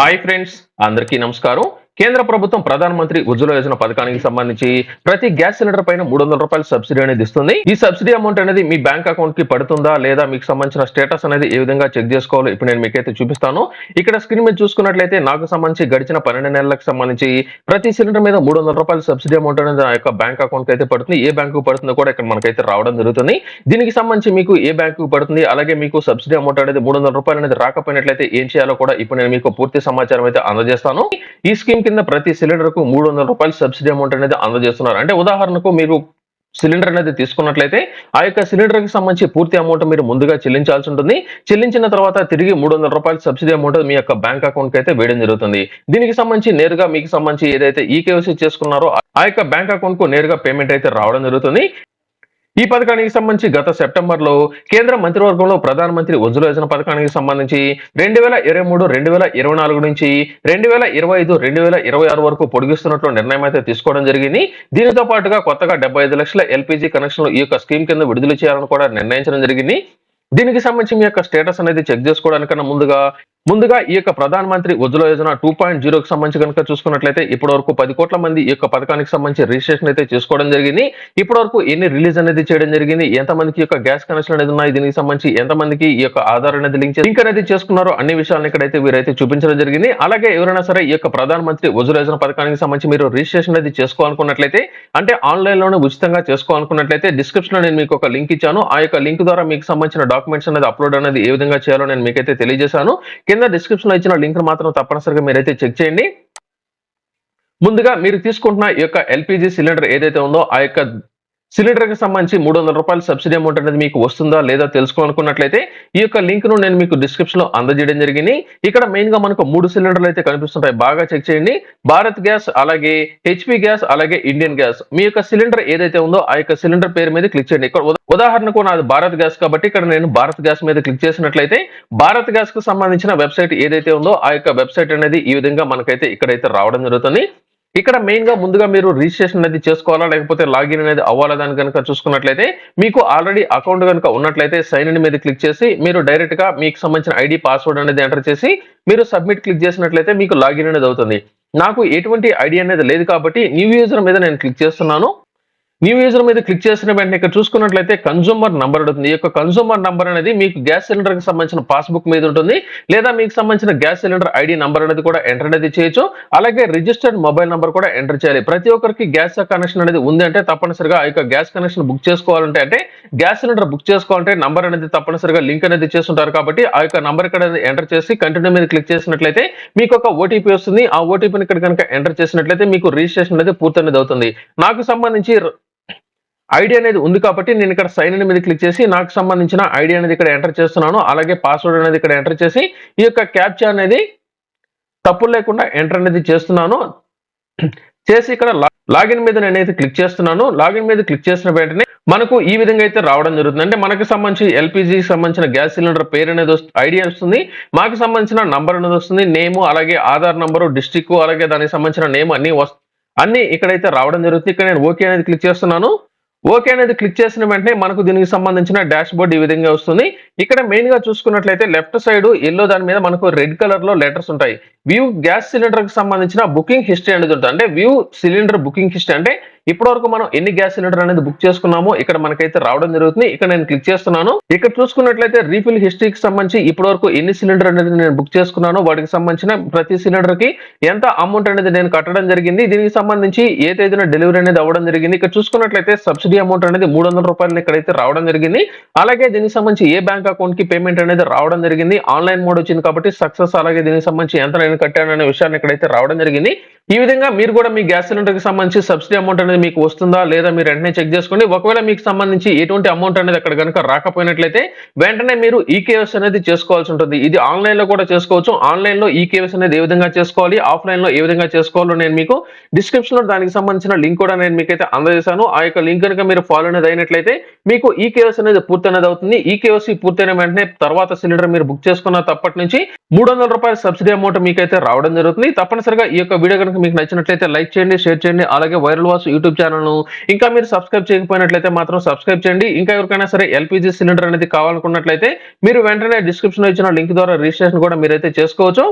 Hi friends అందరికీ నమస్కారం కేంద్ర ప్రభుత్వం ప్రధానమంత్రి ఉజ్వల యోజన పథకానికి సంబంధించి ప్రతి గ్యాస్ సిలిండర్ పైన మూడు వందల రూపాయల సబ్సిడీ అనేది ఇస్తుంది. ఈ సబ్సిడీ అమౌంట్ అనేది మీ బ్యాంక్ అకౌంట్కి పడుతుందా లేదా మీకు సంబంధించిన స్టేటస్ అనేది ఏ విధంగా చెక్ చేసుకోవాలో ఇప్పుడు నేను మీకైతే చూపిస్తాను. ఇక్కడ స్క్రీన్ మీద చూసుకున్నట్లయితే నాకు సంబంధించి గడిచిన పన్నెండు నెలలకు సంబంధించి ప్రతి సిలిండర్ మీద మూడు వందల రూపాయల సబ్సిడీ అమౌంట్ అనేది నా యొక్క బ్యాంక్ అకౌంట్కి అయితే పడుతుంది. ఏ బ్యాంకు పడుతుందో కూడా ఇక్కడ మనకైతే రావడం జరుగుతుంది. దీనికి సంబంధించి మీకు ఏ బ్యాంకు పడుతుంది అలాగే మీకు సబ్సిడీ అమౌంట్ అనేది మూడు వందల రూపాయలు అనేది రాకపోయినట్లయితే ఏం చేయాలో కూడా ఇప్పుడు నేను మీకు పూర్తి సమాచారం అయితే అందజేస్తాను. ఈ స్కీమ్ కింద ప్రతి సిలిండర్కు మూడు వందల రూపాయలు సబ్సిడీ అమౌంట్ అనేది అందజేస్తున్నారు. అంటే ఉదాహరణకు మీరు సిలిండర్ అనేది తీసుకున్నట్లయితే ఆ యొక్క సిలిండర్కి సంబంధించి పూర్తి అమౌంట్ మీరు ముందుగా చెల్లించాల్సి ఉంటుంది. చెల్లించిన తర్వాత తిరిగి మూడు వందల రూపాయల సబ్సిడీ అమౌంట్ మీ యొక్క బ్యాంక్ అకౌంట్ అయితే వేయడం జరుగుతుంది. దీనికి సంబంధించి నేరుగా మీకు సంబంధించి ఏదైతే ఈ కేవైసీ చేసుకున్నారో ఆ యొక్క బ్యాంక్ అకౌంట్కు నేరుగా పేమెంట్ అయితే రావడం జరుగుతుంది. ఈ పథకానికి సంబంధించి గత సెప్టెంబర్లో కేంద్ర మంత్రివర్గంలో ప్రధానమంత్రి ఉజ్వల యోజన పథకానికి సంబంధించి రెండు వేల ఇరవై మూడు రెండు వేల ఇరవై నాలుగు నుంచి రెండు వేల ఇరవై ఐదు రెండు వేల ఇరవై ఆరు వరకు పొడిగిస్తున్నట్లు నిర్ణయం అయితే తీసుకోవడం జరిగింది. దీనితో పాటుగా కొత్తగా డెబ్బై ఐదు లక్షల ఎల్పిజి కనెక్షన్లు ఈ యొక్క స్కీమ్ కింద విడుదల చేయాలని కూడా నిర్ణయించడం జరిగింది. దీనికి సంబంధించి మీ యొక్క స్టేటస్ అనేది చెక్ చేసుకోవడానికన్నా ముందుగా ముందుగా ఈ యొక్క ప్రధాన మంత్రి ఉజ్వల యోజన టూ పాయింట్ జీరోకి సంబంధించి కనుక చూసుకున్నట్లయితే ఇప్పటి వరకు పది కోట్ల మంది ఈ యొక్క పథకానికి సంబంధించి రిజిస్ట్రేషన్ అయితే చేసుకోవడం జరిగింది. ఇప్పటి వరకు ఎన్ని రిలీజ్ అనేది చేయడం జరిగింది? ఎంతమందికి యొక్క గ్యాస్ కనెక్షన్ అనేది ఉన్నాయి? దీనికి సంబంధించి ఎంతమందికి ఈ యొక్క ఆధార్ అనేది లింక్ లింక్ అనేది చేసుకున్నారో అన్ని విషయాలను ఇక్కడైతే వీరైతే చూపించడం జరిగింది. అలాగే ఎవరైనా సరే ఈ యొక్క ప్రధాన మంత్రి ఉజ్వల యోజన పథకానికి సంబంధించి మీరు రిజిస్ట్రేషన్ అనేది చేసుకోవాలనుకున్నట్లయితే అంటే ఆన్లైన్లోనే ఉచితంగా చేసుకోవాలనుకున్నట్లయితే డిస్క్రిప్షన్లో నేను మీకు ఒక లింక్ ఇచ్చాను. ఆ యొక్క లింక్ ద్వారా మీకు సంబంధించిన డాక్యుమెంట్స్ అనేది అప్లోడ్ అనేది ఏ విధంగా చేయాలో నేను మీకైతే తెలియజేశాను. కింద డిస్క్రిప్షన్లో ఇచ్చిన లింక్ మాత్రం తప్పనిసరిగా మీరైతే చెక్ చేయండి. ముందుగా మీరు తీసుకుంటున్న ఈ యొక్క ఎల్పిజి సిలిండర్ ఏదైతే ఉందో ఆ యొక్క సిలిండర్కి సంబంధించి మూడు వందల రూపాయల సబ్సిడీ అమౌంట్ అనేది మీకు వస్తుందా లేదా తెలుసుకోవాలనుకున్నట్లయితే ఈ యొక్క లింక్ను నేను మీకు డిస్క్రిప్షన్లో అందజేయడం జరిగింది. ఇక్కడ మెయిన్గా మనకు మూడు సిలిండర్లు అయితే కనిపిస్తుంటాయి. బాగా చెక్ చేయండి. భారత్ గ్యాస్ అలాగే హెచ్పి గ్యాస్ అలాగే ఇండియన్ గ్యాస్. మీ యొక్క సిలిండర్ ఏదైతే ఉందో ఆ యొక్క సిలిండర్ పేరు మీద క్లిక్ చేయండి. ఇక్కడ ఉదాహరణకు నాది భారత్ గ్యాస్ కాబట్టి ఇక్కడ నేను భారత్ గ్యాస్ మీద క్లిక్ చేసినట్లయితే భారత్ గ్యాస్కు సంబంధించిన వెబ్సైట్ ఏదైతే ఉందో ఆ యొక్క వెబ్సైట్ అనేది ఈ విధంగా మనకైతే ఇక్కడైతే రావడం జరుగుతుంది. ఇక్కడ మెయిన్గా ముందుగా మీరు రిజిస్ట్రేషన్ అనేది చేసుకోవాలా లేకపోతే లాగిన్ అనేది అవ్వాలా దాని కనుక చూసుకున్నట్లయితే మీకు ఆల్రెడీ అకౌంట్ కనుక ఉన్నట్లయితే సైన్ ఇన్ మీద క్లిక్ చేసి మీరు డైరెక్ట్గా మీకు సంబంధించిన ఐడి పాస్వర్డ్ అనేది ఎంటర్ చేసి మీరు సబ్మిట్ క్లిక్ చేసినట్లయితే మీకు లాగిన్ అనేది అవుతుంది. నాకు ఎటువంటి ఐడి అనేది లేదు కాబట్టి న్యూ యూజర్ మీద నేను క్లిక్ చేస్తున్నాను. న్యూ యూజర్ మీద క్లిక్ చేసిన వెంటనే ఇక్కడ చూసుకున్నట్లయితే కన్సూమర్ నంబర్ ఉంటుంది ఈ యొక్క కన్సూమర్ నంబర్ అనేది మీకు గ్యాస్ సిలిండర్కి సంబంధించిన పాస్బుక్ మీద ఉంటుంది. లేదా మీకు సంబంధించిన గ్యాస్ సిలిండర్ ఐడి నంబర్ అనేది కూడా ఎంటర్ అనేది చేయొచ్చు. అలాగే రిజిస్టర్డ్ మొబైల్ నంబర్ కూడా ఎంటర్ చేయాలి. ప్రతి ఒక్కరికి గ్యాస్ కనెక్షన్ అనేది ఉంది అంటే తప్పనిసరిగా ఆ యొక్క గ్యాస్ కనెక్షన్ బుక్ చేసుకోవాలంటే అంటే గ్యాస్ సిలిండర్ బుక్ చేసుకోవాలంటే నంబర్ అనేది తప్పనిసరిగా లింక్ అనేది చేస్తుంటారు కాబట్టి ఆ యొక్క నంబర్ ఇక్కడ ఎంటర్ చేసి కంటిన్యూ మీద క్లిక్ చేసినట్లయితే మీకు ఒక ఓటీపీ వస్తుంది. ఆ ఓటీపీని ఇక్కడ కనుక ఎంటర్ చేసినట్లయితే మీకు రిజిస్ట్రేషన్ అనేది పూర్తి అనేది అవుతుంది. నాకు సంబంధించి ఐడి అనేది ఉంది కాబట్టి నేను ఇక్కడ సైన్ ఇన్ మీద క్లిక్ చేసి నాకు సంబంధించిన ఐడి అనేది ఇక్కడ ఎంటర్ చేస్తున్నాను. అలాగే పాస్వర్డ్ అనేది ఇక్కడ ఎంటర్ చేసి ఈ యొక్క క్యాప్చా అనేది తప్పులు లేకుండా ఎంటర్ అనేది చేస్తున్నాను. చేసి ఇక్కడ లా- లాగిన్ మీద నేనైతే క్లిక్ చేస్తున్నాను. లాగిన్ మీద క్లిక్ చేసిన వెంటనే మనకు ఈ విధంగా అయితే రావడం జరుగుతుంది. అంటే మనకు సంబంధించి ఎల్పిజికి సంబంధించిన గ్యాస్ సిలిండర్ పేరు అనేది వస్తుంది ఐడియా వస్తుంది. మాకు సంబంధించిన నంబర్ అనేది వస్తుంది. నేము అలాగే ఆధార్ నంబరు డిస్టిక్ అలాగే దానికి సంబంధించిన నేమ్ అన్ని వస్- అన్ని ఇక్కడైతే రావడం జరుగుతుంది. ఇక్కడ నేను ఓకే అనేది క్లిక్ చేస్తున్నాను. ఓకే అనేది క్లిక్ చేసిన వెంటనే మనకు దీనికి సంబంధించిన డాష్ బోర్డ్ ఈ విధంగా వస్తుంది. ఇక్కడ మెయిన్గా చూసుకున్నట్లయితే లెఫ్ట్ సైడ్ ఎల్లో దాని మీద మనకు రెడ్ కలర్లో లెటర్స్ ఉంటాయి. వ్యూ గ్యాస్ సిలిండర్కి సంబంధించిన బుకింగ్ హిస్టరీ అనేది ఉంటుంది. అంటే వ్యూ సిలిండర్ బుకింగ్ హిస్టరీ అంటే ఇప్పటివరకు మనం ఎన్ని గ్యాస్ సిలిండర్ అనేది బుక్ చేసుకున్నామో ఇక్కడ మనకైతే రావడం జరుగుతుంది. ఇక్కడ నేను క్లిక్ చేస్తున్నాను. ఇక్కడ చూసుకున్నట్లయితే రీఫిల్ హిస్టరీకి సంబంధించి ఇప్పటివరకు ఎన్ని సిలిండర్ అనేది నేను బుక్ చేసుకున్నానో వాటికి సంబంధించిన ప్రతి సిలిండర్కి ఎంత అమౌంట్ అనేది నేను కట్టడం జరిగింది. దీనికి సంబంధించి ఏ తేదీన డెలివరీ అనేది అవ్వడం జరిగింది. ఇక్కడ చూసుకున్నట్లయితే సబ్సిడీ అమౌంట్ అనేది మూడు వందల రూపాయలు ఇక్కడైతే రావడం జరిగింది. అలాగే దీనికి సంబంధించి ఏ బ్యాంక్ అకౌంట్కి పేమెంట్ అనేది రావడం జరిగింది. ఆన్లైన్ మోడ్ వచ్చింది కాబట్టి సక్సెస్ అలాగే దీనికి సంబంధించి ఎంత నేను కట్టాను అనే విషయాన్ని ఇక్కడైతే రావడం జరిగింది. ఈ విధంగా మీరు కూడా మీ గ్యాస్ సిలిండర్కి సంబంధించి సబ్సిడీ అమౌంట్ అనేది మీకు వస్తుందా లేదా మీరు వెంటనే చెక్ చేసుకోండి. ఒకవేళ మీకు సంబంధించి ఎటువంటి అమౌంట్ అనేది అక్కడ కనుక రాకపోయినట్లయితే వెంటనే మీరు ఈకేఎస్ అనేది చేసుకోవాల్సి ఉంటుంది. ఇది ఆన్లైన్లో కూడా చేసుకోవచ్చు. ఆన్లైన్లో ఈకేఎస్ అనేది ఏ విధంగా చేసుకోవాలి? ఆఫ్లైన్లో ఏ విధంగా చేసుకోవాలో నేను మీకు డిస్క్రిప్షన్లో దానికి సంబంధించిన లింక్ కూడా నేను మీకైతే అందజేశాను. ఆ యొక్క లింక్ కనుక మీరు ఫాలో అనేది అయినట్లయితే మీకు ఈ అనేది పూర్తి అనేది అవుతుంది. ఈ పూర్తయిన వెంటనే తర్వాత సిలిండర్ మీరు బుక్ చేసుకున్న తప్పటి నుంచి మూడు వందల రూపాయల సబ్సిడీ అమౌంట్ మీకైతే రావడం జరుగుతుంది. తప్పనిసరిగా ఈ యొక్క వీడియో కనుక మీకు నచ్చినట్లయితే లైక్ చేయండి షేర్ చేయండి. అలాగే వైరల్ వాసు యూట్యూబ్ ఛానల్ను ఇంకా మీరు సబ్స్క్రైబ్ చేయకపోయినట్లయితే మాత్రం సబ్స్క్రైబ్ చేయండి. ఇంకా ఎవరికైనా సరే ఎల్పిజి సిలిండర్ అనేది కావాలనుకున్నట్లయితే మీరు వెంటనే డిస్క్రిప్షన్లో ఇచ్చిన లింక్ ద్వారా రిజిస్ట్రేషన్ కూడా మీరైతే చేసుకోవచ్చు.